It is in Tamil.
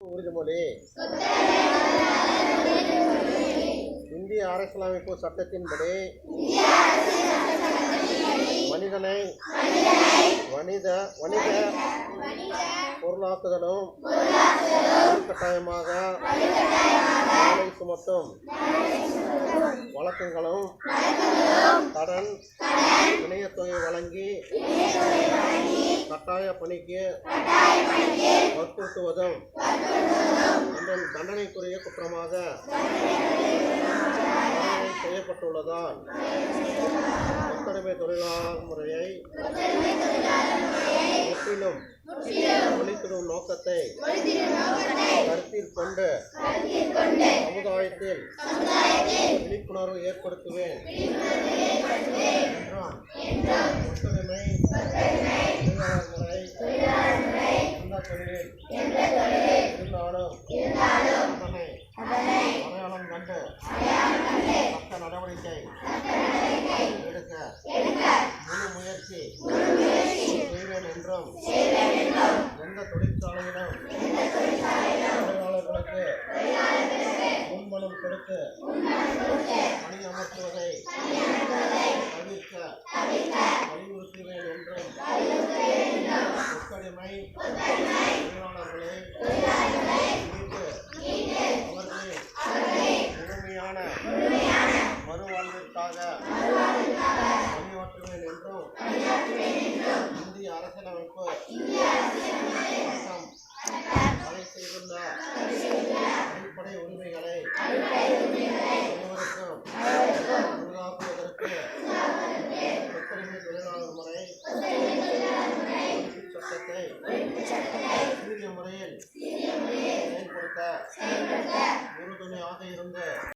உறுதிமொழி இந்திய அரசியலமைப்பு சட்டத்தின்படி மனிதனை வணித வணிக பொருளாக்குதலும் கட்டாயமாக வேலை சுமத்தும் வழக்கங்களும் கடன் இணையத்தொகை வழங்கி கட்டாய பணிக்கு வற்புறுத்துவதும் தண்டனை- தண்டனைக்குரிய குற்றமாக செய்யப்பட்டுள்ளதால் கொத்தடிமை தொழிலாளர் முறையை முற்றிலும் ஒழித்திடும் நோக்கத்தை கருத்தில் கொண்டு சமுதாயத்தில் விழிப்புணர்வு ஏற்படுத்துவேன் என்றும் கொத்தடிமை தொழிலாளர் முறை எந்த தொழிலில் இருந்தாலும் அதனை அடையாளம் கண்டு மற்ற நடவடிக்கை எடுக்க முழு முயற்சி செய்வேன் என்றும் எந்த தொழிற்சாலையிடம் தொழிலாளர்களுக்கு முன்மனும் கொடுத்து பணி அமர்த்துவதை ஒத்தடிமை தொழிலாளர்களை மீட்டு முழுமையான மறுவாழ்விற்காக பணியாற்றுவேன் என்றும் இந்திய அரசியலமைப்பு சட்டம் தடை செய்துள்ள அடிப்படை உரிமைகளை சீரிய முறையில் செயல்படுத்த உறுதுணையாக இருந்து